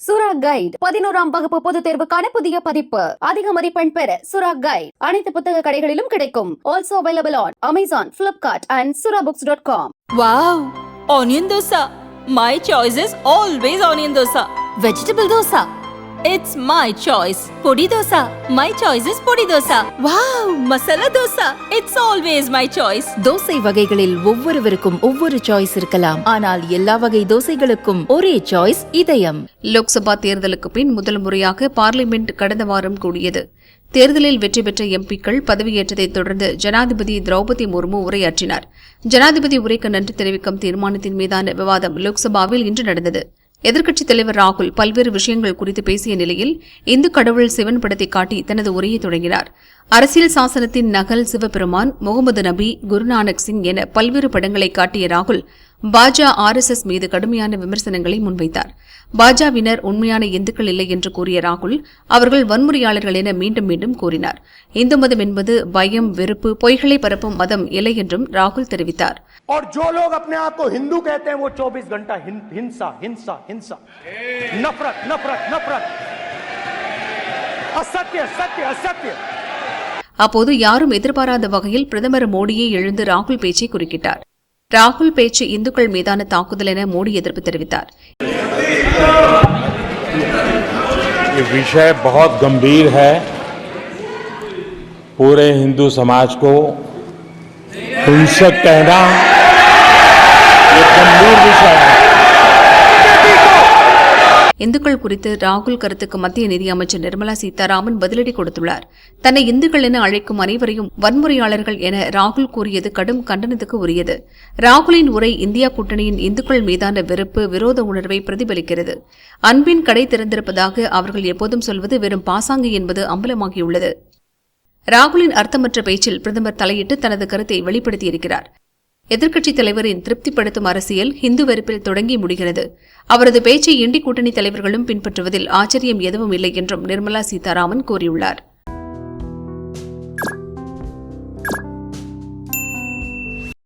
சுரா கைட் பதினோராம் வகுப்பு பொதுத் தேர்வுக்கான புதிய பதிப்பு அதிக மதிப்பெண் பெற சுரா கைட் அனைத்து புத்தக கடைகளிலும் கிடைக்கும் also available on Amazon Flipkart and Sura books dot com Wow! Onion dosa. My choice is always onion dosa. Vegetable dosa. It's my choice. Podi dosa. My choice is podi dosa. Wow! Masala dosa. It's always my choice. தோசை வகைகளில் ஒவ்வொருவருக்கும் ஒவ்வொரு choice இருக்கலாம் ஆனால் எல்லா வகை தோசைகளுக்கும் ஒரே choice இதயம் லோக்சபா தேர்தலுக்கு பின் முதல் முறையாக பார்லிமெண்ட் கடந்த வாரம் கூடியது தேர்தலில் வெற்றி பெற்ற எம்பிக்கள் பதவியேற்றதைத் தொடர்ந்து ஜனாதிபதி திரௌபதி முர்மு உரையாற்றினார் ஜனாதிபதி உரைக்கு நன்றி தெரிவிக்கும் தீர்மானத்தின் மீதான விவாதம் லோக்சபாவில் இன்று நடந்தது எதிர்க்கட்சித் தலைவர் ராகுல் பல்வேறு விஷயங்கள் குறித்து பேசிய நிலையில் இந்து கடவுள் சிவன் படத்தை காட்டி தனது உரையை தொடங்கினார். அரசியல் சாசனத்தின் நகல் சிவபெருமான் முகமது நபி குருநானக் சிங் என பல்வேறு படங்களை காட்டிய ராகுல் பாஜ ஆர்எஸ்எஸ் மீது கடுமையான விமர்சனங்களை முன்வைத்தார். பாஜவினர் உண்மையான இந்துக்கள் இல்லை என்று கூறிய ராகுல் அவர்கள் வன்முறையாளர்கள் என மீண்டும் மீண்டும் கூறினார். இந்து மதம் என்பது பயம் வெறுப்பு பொய்களை பரப்பும் மதம் இல்லை என்றும் ராகுல் தெரிவித்தார். और जो लोग अपने आप को हिंदू कहते हैं वो 24 घंटा हिं- हिंसा हिंसा हिंसा नफरत नफरत नफरत असत्य सत्य असत्य அப்போது யாரும் எதிர்பாராத வகையில் பிரதமர் மோடியை எழுந்து ராகுல் பேச்சை குறுக்கிட்டார் ராகுல் பேச்சு இந்துக்கள் மீதான தாக்குதல் என மோடி எதிர்ப்பு தெரிவித்தார் ये विषय बहुत गंभीर है पूरे हिंदू समाज को हिंसक कहना இந்துக்கள் குறித்து ராகுல் கருத்துக்கு மத்திய நிதியமைச்சர் நிர்மலா சீதாராமன் பதிலடி கொடுத்துள்ளார். தன்னை இந்துக்கள் என அழைக்கும் அனைவரையும் வன்முறையாளர்கள் என ராகுல் கூறியது கடும் கண்டனத்துக்கு உரியது. ராகுலின் உரை இந்தியா கூட்டணியின் இந்துக்கள் மீதான வெறுப்பு விரோத உணர்வை பிரதிபலிக்கிறது. அன்பின் கடை திறந்திருப்பதாக அவர்கள் எப்போதும் சொல்வது வெறும் பாசாங்கு என்பது அம்பலமாகியுள்ளது. ராகுலின் அர்த்தமற்ற பேச்சில் பிரதமர் தலையிட்டு தனது கருத்தை வெளிப்படுத்தியிருக்கிறார். எதிர்க்கட்சித் தலைவரின் திருப்திப்படுத்தும் அரசியல் ஹிந்து வெறுப்பில் தொடங்கி முடிகிறது. அவரது பேச்சை இண்டி கூட்டணி தலைவர்களும் பின்பற்றுவதில் ஆச்சரியம் எதுவும் இல்லை என்றும் நிர்மலா சீதாராமன் கூறியுள்ளார்.